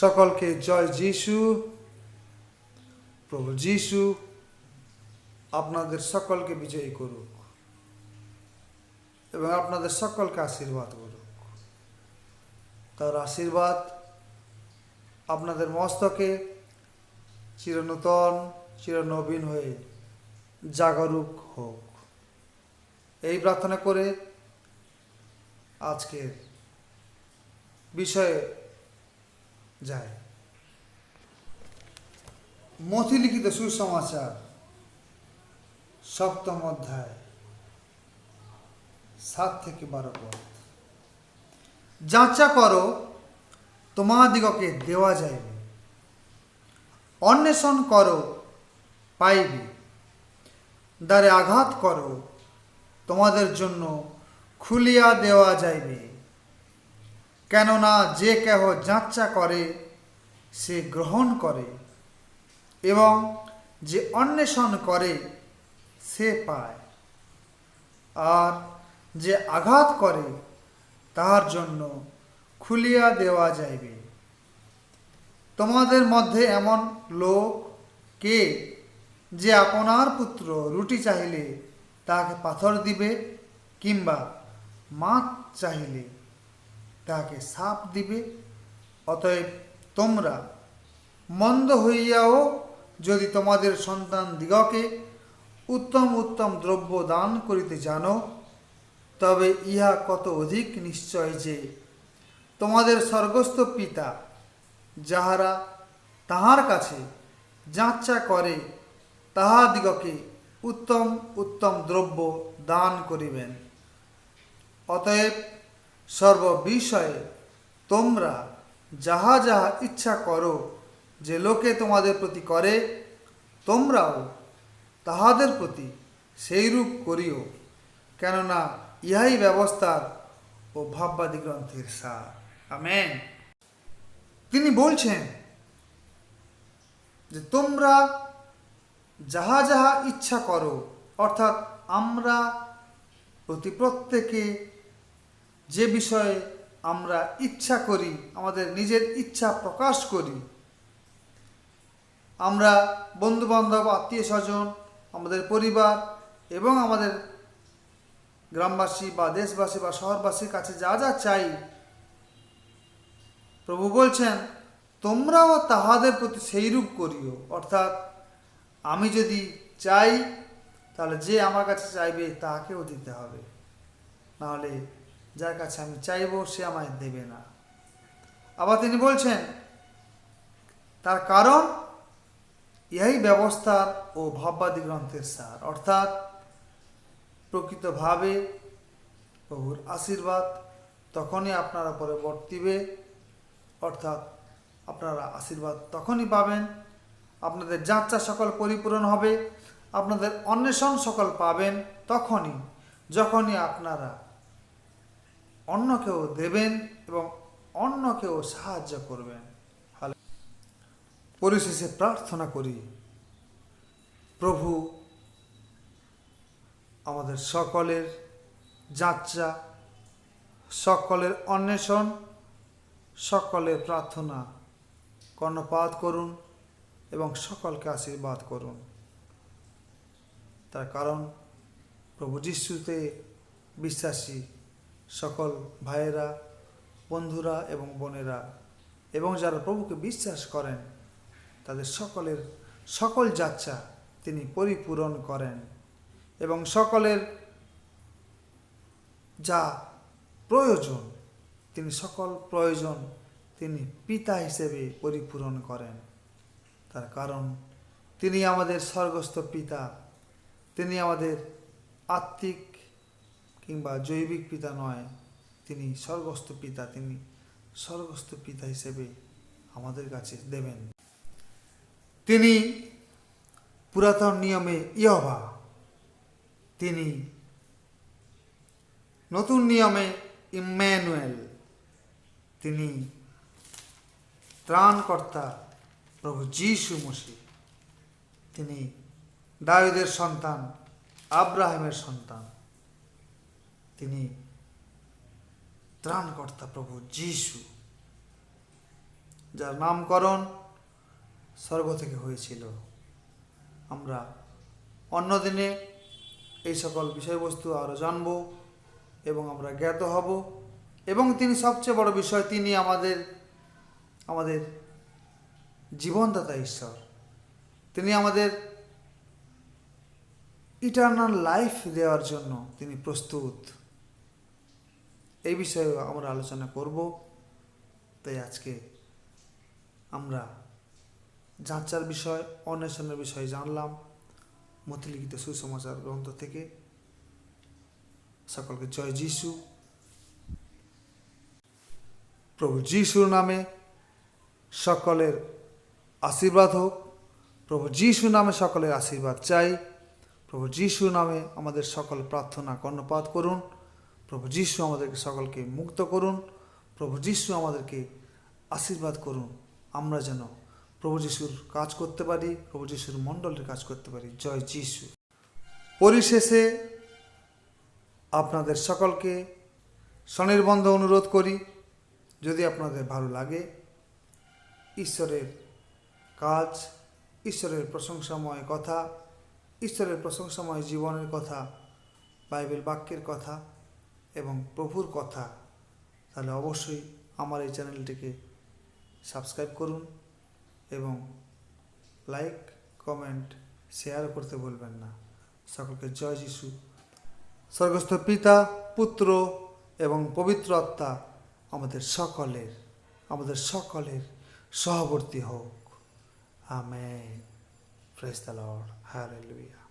সকলকে জয় যিশু। প্রভু যিশু আপনাদের সকলকে বিজয়ী করুক এবং আপনাদের সকলকে আশীর্বাদ করুক। তার আশীর্বাদ আপনাদের মস্তকে চিরনূতন, চিরনবীন হয়ে জাগরুক হোক। এই প্রার্থনা করে আজকের বিষয়ে যায়। মথি লিখিত সুসমাচার, সপ্তম অধ্যায়, সাত থেকে বারো পদ। যাচা করো, তোমাদিগকে দেওয়া যাইবে। অন্বেষণ করো, পাইবে। দ্বারে আঘাত করো, তোমাদের জন্য খুলিয়া দেওয়া যাইবে। কেননা যে কেহ যাচ্চা করে, সে গ্রহণ করে এবং যে অন্বেষণ করে, সে পায়। আর যে আঘাত করে, তাহার জন্য খুলিয়া দেওয়া যাইবে। তোমাদের মধ্যে এমন লোক কে যে আপনার পুত্র রুটি চাহিলে তাকে পাথর দিবে কিংবা মাছ চাহিলে? তাহাকে সাপ দিবে। অতএব তোমরা মন্দ হইয়াও যদি তোমাদের সন্তান দিগকে উত্তম উত্তম দ্রব্য দান করিতে জানো, তবে ইহা কত অধিক নিশ্চয় যে তোমাদের স্বর্গস্থ পিতা যাহারা তাহার কাছে যাচ্চা করে, তাহাদিগকে উত্তম উত্তম দ্রব্য দান করিবেন। অতএব সর্ববিষয়ে তোমরা যাহা যাহা ইচ্ছা করো, যে লোকে তোমাদের প্রতি করে, তোমরাও তাহাদের প্রতি সেইরূপ করিও। কেননা ইহাই ব্যবস্থার ও ভাববাদী গ্রন্থের সার। আমেন। তিনি বলছেন যে, তোমরা যাহা যাহা ইচ্ছা করো, অর্থাৎ আমরা প্রতি প্রত্যেকে যে বিষয়ে আমরা ইচ্ছা করি, আমাদের নিজের ইচ্ছা প্রকাশ করি, আমরা বন্ধুবান্ধব, আত্মীয় স্বজন, আমাদের পরিবার এবং আমাদের গ্রামবাসী বা দেশবাসী বা শহরবাসীর কাছে যা যা চাই, প্রভু বলছেন, তোমরাও তাহাদের প্রতি সেইরূপ করিও। অর্থাৎ, আমি যদি চাই, তাহলে যে আমার কাছে চাইবে তাহাকেও দিতে হবে। নাহলে যার কাছে আমি চাইব, সে আমায় দেবে না। আবার তিনি বলছেন, তার কারণ ইহাই ব্যবস্থার ও ভাববাদী গ্রন্থের সার। অর্থাৎ প্রকৃতভাবে প্রভুর আশীর্বাদ তখনই আপনারা পরে বর্তিবে, অর্থাৎ আপনারা আশীর্বাদ তখনই পাবেন, আপনাদের যাত্রা সকল পরিপূরণ হবে, আপনাদের অন্বেষণ সকল পাবেন তখনই, যখনই আপনারা অন্যকেও দেবেন এবং অন্যকেও সাহায্য করবেন। পরিশেষে প্রার্থনা করি, প্রভু, আমাদের সকলের যাত্রা, সকলের অন্বেষণ সকলের প্রার্থনা কর্ণপাত করুন এবং সকলকে আশীর্বাদ করুন। তার কারণ, প্রভু যিশুতে বিশ্বাসী সকল ভাইয়েরা, বন্ধুরা এবং বোনেরা, এবং যারা প্রভুকে বিশ্বাস করেন, তাদের সকলের সকল যাত্রা তিনি পরিপূরণ করেন এবং সকলের যা প্রয়োজন, তিনি সকল প্রয়োজন তিনি পিতা হিসেবে পরিপূরণ করেন। তার কারণ, তিনি আমাদের স্বর্গস্থ পিতা, তিনি আমাদের আত্মিক কিংবা জৈবিক পিতা নয়, তিনি স্বর্গস্থ পিতা, তিনি স্বর্গস্থ পিতা হিসেবে আমাদের কাছে দেবেন। তিনি পুরাতন নিয়মে ইয়ভা তিনি নতুন নিয়মে ইম্যানুয়েল তিনি ত্রাণকর্তা প্রভু যীশু মসি তিনি দাউদের সন্তান আব্রাহিমের সন্তান। তিনি ত্রাণকর্তা প্রভু যীশু, যার নামকরণ স্বর্গ থেকে হয়েছিল। আমরা অন্য দিনে এই সকল বিষয়বস্তু আরও জানব এবং আমরা জ্ঞাত হব। এবং তিনি সবচেয়ে বড় বিষয়, তিনি আমাদের আমাদের জীবনদাতা ঈশ্বর। তিনি আমাদের ইটার্নাল লাইফ দেওয়ার জন্য তিনি প্রস্তুত। এই বিষয়ে আমরা আলোচনা করব। তাই আজকে আমরা যাচার বিষয়, অন্বেষণের বিষয় জানলাম। মতিলিখিত সুসমাচার গ্রন্থ থেকে। সকলকে জয় যিশু। প্রভু যিশুর নামে সকলের আশীর্বাদ হোক। প্রভু যিশু নামে সকলের আশীর্বাদ চাই। প্রভু যিশু নামে আমাদের সকল প্রার্থনা কর্ণপাত করুন। প্রভু যিশু আমাদেরকে সকলকে মুক্ত করুন। প্রভু যিশু আমাদেরকে আশীর্বাদ করুন। আমরা যেন প্রভু যিশুর কাজ করতে পারি, প্রভু যিশুর মণ্ডলের কাজ করতে পারি। জয় যিশু। পরিশেষে আপনাদের সকলকে স্বনির্বন্ধ অনুরোধ করি, যদি আপনাদের ভালো লাগে, ঈশ্বরের কাজ, ঈশ্বরের প্রশংসাময় কথা, ঈশ্বরের প্রশংসাময় জীবনের কথা, বাইবেল বাক্যের কথা এবং প্রভুর কথা, তাহলে অবশ্যই আমার এই চ্যানেলটিকে সাবস্ক্রাইব করুন এবং লাইক, কমেন্ট, শেয়ার করতে ভুলবেন না। সকলকে জয় যিশু। স্বর্গস্থ পিতা, পুত্র এবং পবিত্র আত্মা আমাদের সকলের আমাদের সকলের সহবর্তী হোক। আমেন। Press the Lord